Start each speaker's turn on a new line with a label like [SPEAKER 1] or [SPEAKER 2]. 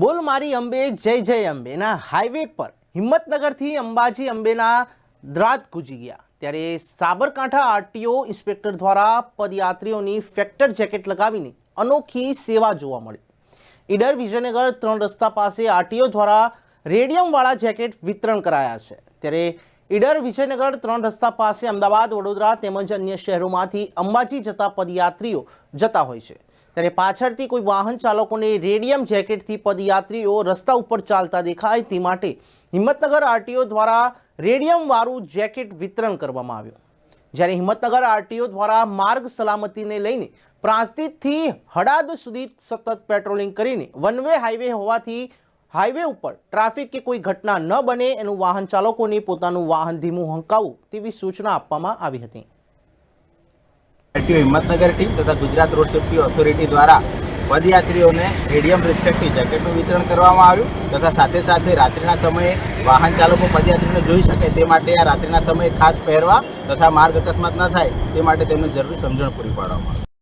[SPEAKER 1] બોલ મારી અંબે, જય જય અંબેના હાઈવે પર હિંમતનગરથી અંબાજી અંબેના દ્રાત કૂજી ગયા. ત્યારે સાબરકાંઠા આરટીઓ ઇન્સ્પેક્ટર દ્વારા પદયાત્રીઓની ફેક્ટર જેકેટ લગાવીને અનોખી સેવા જોવા મળી. ઈડર વિજયનગર ત્રણ રસ્તા પાસે આરટીઓ દ્વારા રેડિયમવાળા જેકેટ વિતરણ કરાયા છે. ત્યારે ઈડર વિજયનગર ત્રણ રસ્તા પાસે અમદાવાદ, વડોદરા તેમજ અન્ય શહેરોમાંથી અંબાજી જતા પદયાત્રીઓ જતા હોય છે. ત્યારે પાછળથી કોઈ વાહન ચાલકોને રેડિયમ જેકેટથી પદયાત્રીઓ રસ્તા ઉપર ચાલતા દેખાય તે માટે હિંમતનગર આરટીઓ દ્વારા રેડિયમવાળું જેકેટ વિતરણ કરવામાં આવ્યું. જ્યારે હિંમતનગર આરટીઓ દ્વારા માર્ગ સલામતીને લઈને પ્રાંતિજથી હડાદ સુધી સતત પેટ્રોલિંગ કરીને વન વે હાઈવે હોવાથી હાઈવે ઉપર ટ્રાફિક કે કોઈ ઘટના ન બને એનું વાહન ચાલકોને પોતાનું વાહન ધીમું હંકાવવું તેવી સૂચના આપવામાં આવી હતી.
[SPEAKER 2] હિંમતનગર ટીમ તથા ગુજરાત રોડ સેફ્ટી ઓથોરિટી દ્વારા પદયાત્રીઓને રેડિયમ રિફ્લેક્ટિવ જેકેટનું વિતરણ કરવામાં આવ્યું તથા સાથે સાથે રાત્રિના સમયે વાહન ચાલકો પદયાત્રીને જોઈ શકે તે માટે આ રાત્રિના સમયે ખાસ પહેરવા તથા માર્ગ અકસ્માત ન થાય તે માટે તેમને જરૂરી સમજણ પૂરી પાડવામાં આવી.